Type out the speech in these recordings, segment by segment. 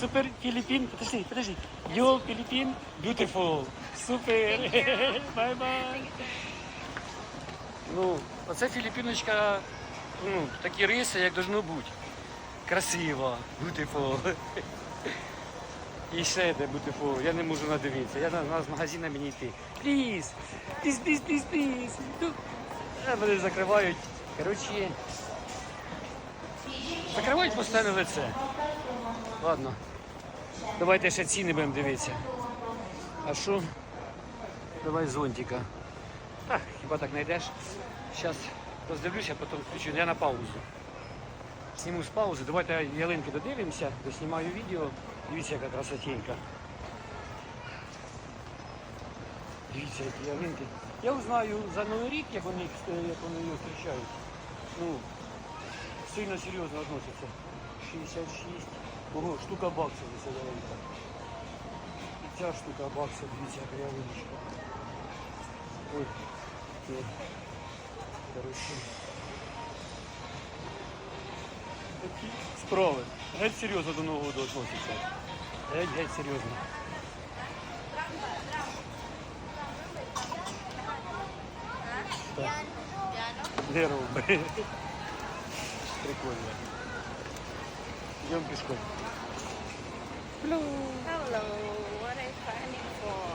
Супер Філіппін. Подожди, подожди. Йо, Філіппін. Beautiful. Супер. Бай-бай. Ну, оце Філіппіночка, ну, такі риси, як должно бути. Красиво, beautiful. І ще де beautiful. Я не можу надивитися. Я на, на з магазина мені йти. Please, please, please, please, please. Ну, а закривають. Коротше, закривають постійно лице. Ладно. Давайте ще ціни будемо дивитися. А що? Давай зонтика. А, хіба так знайдеш? Зараз роздивлюся, потім включу. Я на паузу. Зніму з паузи. Давайте ялинки додивимося, доснімаю відео. Дивіться, яка красотенька. Дивіться, які ялинки. Я узнаю за Новий рік, як вони, е, як вони його зустрічають. Ну, сильно серйозно відносяться. 66. Ого, штука баксів за ця ялинка. І ця штука баксів, дивіться, яка ялиночка. Ой, ні. Короче. Такі справи. Геть серйозно до Нового року відносяться. Геть, геть серйозно. Так. Де роби? Прикольно. Йдемо пішком. Hello, what are you planning for?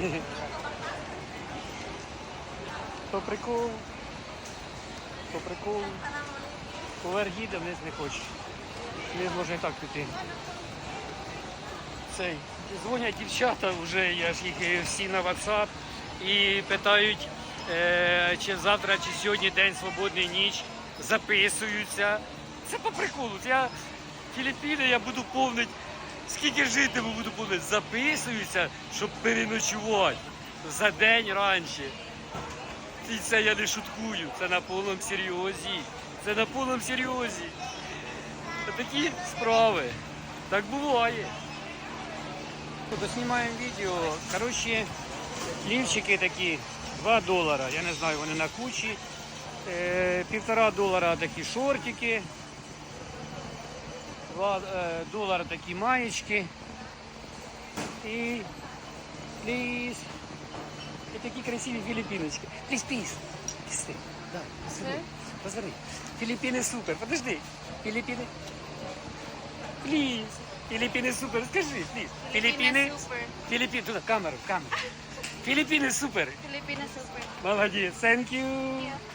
То прикол. То прикол. Поверх їде, вниз не хоче. Вниз можна і так піти. Цей. Дзвонять дівчата, вже я ж їх е, всі на WhatsApp і питають, е, чи завтра, чи сьогодні день свободний ніч, записуються. Це по приколу. Я Філіппіни я буду повнить, скільки житиму буду повнить, записуються, щоб переночувати за день раніше. І це я не шуткую, це на повному серйозі. Це на повному серйозі. Такі справи. Так буває. Доснімаємо відео. Коротше, лівчики такі 2 долара. Я не знаю, вони на кучі. Е, Півтора долара такі шортики. 2 е, долара такі маєчки. І пліз. І такі красиві філіппіночки. Пліз, пліз. Пліз. Да. Позови. Філіппіни супер. Подожди. Філіппіни. Пліз. Філіппіни супер. Скажи, пліз. Філіппіни. супер. Філіппіни. Туди, камеру, камеру. Філіппіни супер. Filipina super. Молодець. Thank you.